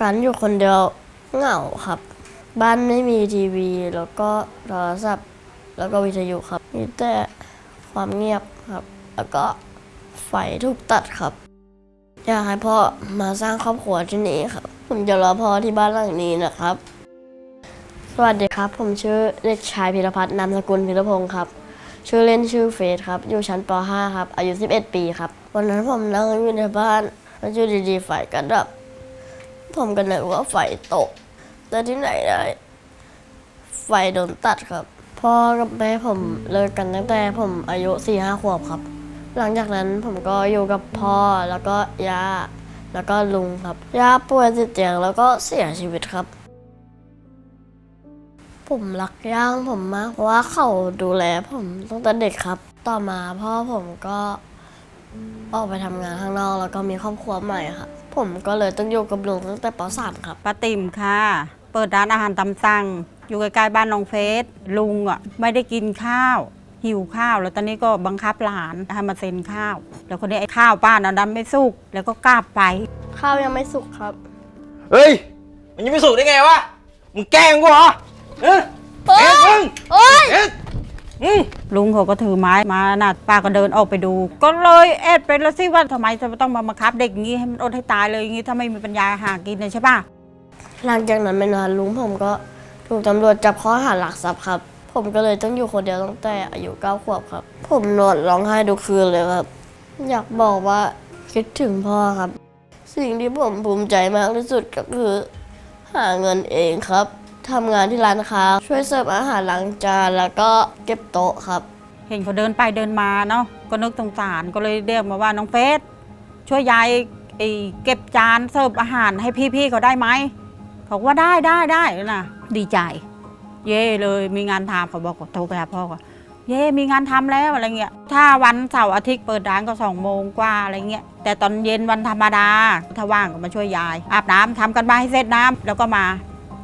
การอยู่คนเดียวเหงาครับ บ้านไม่มีทีวี แล้วก็โทรศัพท์ แล้วก็วิทยุครับ มีแต่ความเงียบครับ แล้วก็ไฟถูกตัดครับ อยากให้พ่อมาสร้างครอบครัวที่นี่ครับ ผมจะรอพ่อที่บ้านหลังนี้นะครับ สวัสดีครับ ผมชื่อเด็กชายพิรพัฒน์นามสกุลพิรพงศ์ครับ ชื่อเล่นชื่อเฟสครับ อยู่ชั้นป .5 ครับ อายุ 11 ปีครับ วันนั้นผมนั่งอยู่ในบ้านแล้วอยู่ดีๆไฟก็ดับ ผมก็นึกว่าไฟตก แต่ที่ไหนได้ ไฟโดนตัดครับ พ่อกับแม่ผมเลิกกันตั้งแต่ผมอายุ4ี่ห้าขวบครับ หลังจากนั้นผมก็อยู่กับพ่อแล้วก็ย่าแล้วก็ลุงครับย่าป่วยติดเตียงแล้วก็เสียชีวิตครับ ผมรักย่างผมมากเพราะว่าเขาดูแลผมตั้งแต่เด็กครับ ต่อมาพ่อผมก็ออกไปทำงานข้างนอกแล้วก็มีครอบครัวใหม่ครับ ผมก็เลยต้องอยู่กับลุงตั้งแต่ป .3 ครับ ป้าติ่มค่ะ เปิดร้านอาหารตามสั่ง อยู่ใกล้ๆบ้านน้องเฟสลุงอะไม่ได้กินข้าว หิวข้าวแล้วตอนนี้ก็บังคับหลานให้มาเซ็นข้าว แล้วคนนี้ไอ้ข้าวป้าน่ะดันไม่สุกแล้วก็กลับไป ข้าวยังไม่สุกครับ เฮ้ย มันยังไม่สุกได้ไงวะ มึงแกล้งกูเหรอเออแกล้งมึงโอ๊ย เอ๊ะ อืมลุงเขาก็ถือไม้มาน่ะป้าก็เดินออกไปดู ก็เลยเอ็ดไปแล้วสิว่าทำไมจะต้องมาบังคับเด็กอย่างนี้ให้มันอดให้ตายเลยอย่างนี้ถ้าไม่มีปัญญาหากินเลยใช่ป่ะหลังจากนั้นไม่นานลุงผมก็ถูกตำรวจจับข้อหาหลักทรัพย์ครับ ผมก็เลยต้องอยู่คนเดียวตั้งแต่อายุเก้าขวบครับ ผมนอนร้องไห้ทุกคืนเลยครับ อยากบอกว่าคิดถึงพ่อครับ สิ่งที่ผมภูมิใจมากที่สุดก็คือ หาเงินเองครับ ทำงานที่ร้านค้า ช่วยเสิร์ฟอาหารล้างจานแล้วก็เก็บโต๊ะครับ เห็นเขาเดินไปเดินมาเนาะก็นึกสงสารก็เลยเรียกมาว่าน้องเฟสช่วยยายไอ้เก็บจานเสิร์ฟอาหารให้พี่ๆเขาได้ไหมเขาก็ว่าได้ได้ได้นะดีใจ เย่เลยมีงานทำเขาบอกโทรไปหาพ่อก็เย่มีงานทำแล้วอะไรเงี้ย ถ้าวันเสาร์อาทิตย์เปิดร้านก็สองโมงกว่าอะไรเงี้ย แต่ตอนเย็นวันธรรมดา ถ้าว่างก็มาช่วยยาย อาบน้ำทำกันบ้านให้เสร็จน้ำแล้วก็มา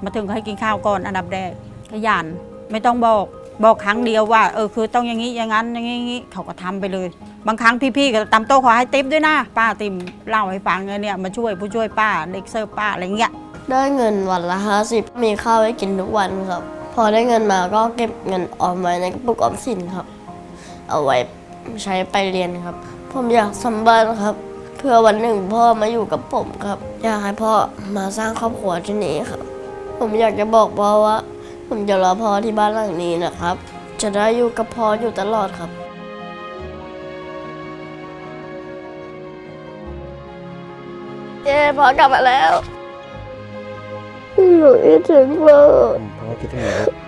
มาถึงก็ให้กินข้าวก่อนอันดับแรกขยันไม่ต้องบอกบอกครั้งเดียวว่าเออคือต้องอย่างนี้อย่างนั้นอย่างนี้อย่างนี้เขาก็ทำไปเลย บางครั้งพี่ๆก็ตำโต๊ะขอให้ติปด้วยนะป้าติมเล่าให้ฟังไงเนี่ยมาช่วยผู้ช่วยป้าเด็กเสิร์ฟป้าอะไรเงี้ยได้เงินวันละห้าสิบมีข้าวให้กินทุกวันครับ พอได้เงินมาก็เก็บเงินออมไว้ในกระปุกออมสินครับ เอาไว้ใช้ไปเรียนครับ ผมอยากสมบ้านครับ เพื่อวันหนึ่งพ่อมาอยู่กับผมครับ อยากให้พ่อมาสร้างครอบครัวที่นี่ครับ ผมอยากจะบอกพ่อว่า ผมจะรอพ่อที่บ้านหลังนี้นะครับ จะได้อยู่กับพ่ออยู่ตลอดครับเย้พ่อกลับมาแล้วหนูคิดถึงพ่อ พ่อคิดถึงหนู